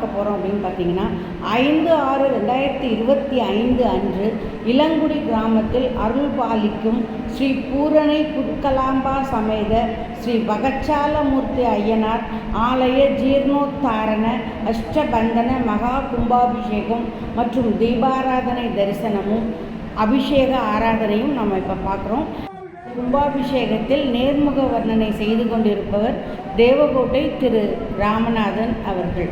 பார்க்க போகிறோம் அப்படின்னு பார்த்தீங்கன்னா ஐந்து ஆறு ரெண்டாயிரத்தி இருபத்தி ஐந்து அன்று இளங்குடி கிராமத்தில் அருள் பாலிக்கும் ஸ்ரீ பூரணை புட்கலாம்பா சமேத ஸ்ரீ பகச்சாலமூர்த்தி ஐயனார் ஆலய ஜீர்ணோத்தாரண அஷ்டபந்தன மகா கும்பாபிஷேகம் மற்றும் தீபாராதனை தரிசனமும் அபிஷேக ஆராதனையும் நம்ம இப்போ பார்க்குறோம். கும்பாபிஷேகத்தில் நேர்முக வர்ணனை செய்து கொண்டிருப்பவர் தேவகோட்டை திரு ராமநாதன் அவர்கள்.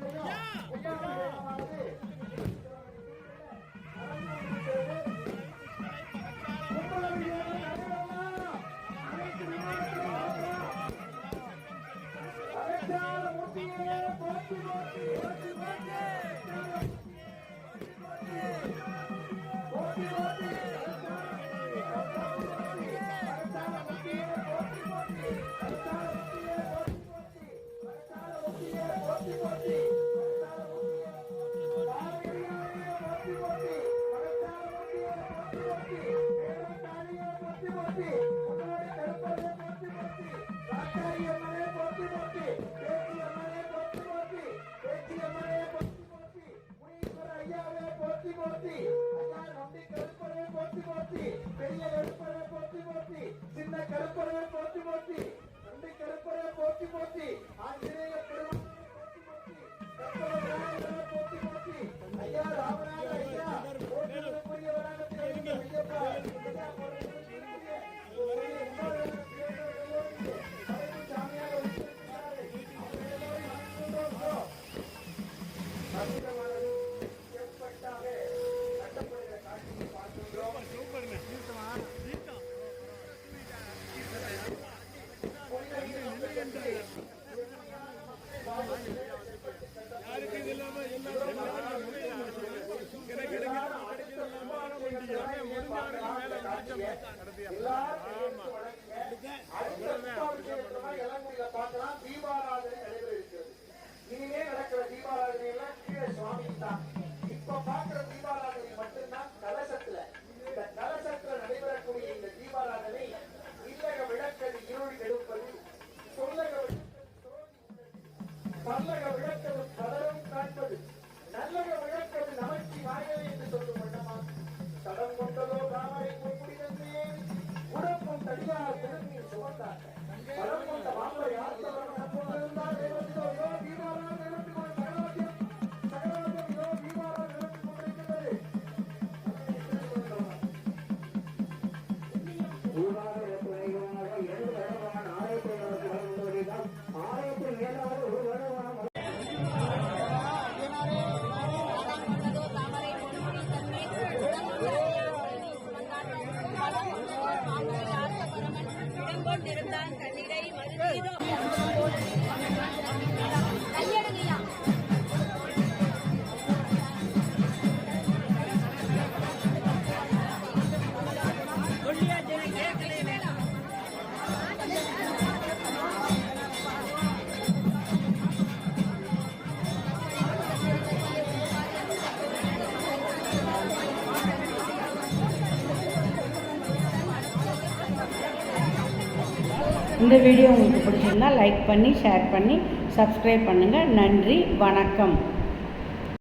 Yeah! ಕರ್ಪುರವೇ எல்லா மறுத்திருந்தான் தன்னிடை மறுத்தீரோ இந்த வீடியோ உங்களுக்கு பிடிச்சிருந்தால் லைக் பண்ணி ஷேர் பண்ணி சப்ஸ்கிரைப் பண்ணுங்கள் நன்றி வணக்கம்.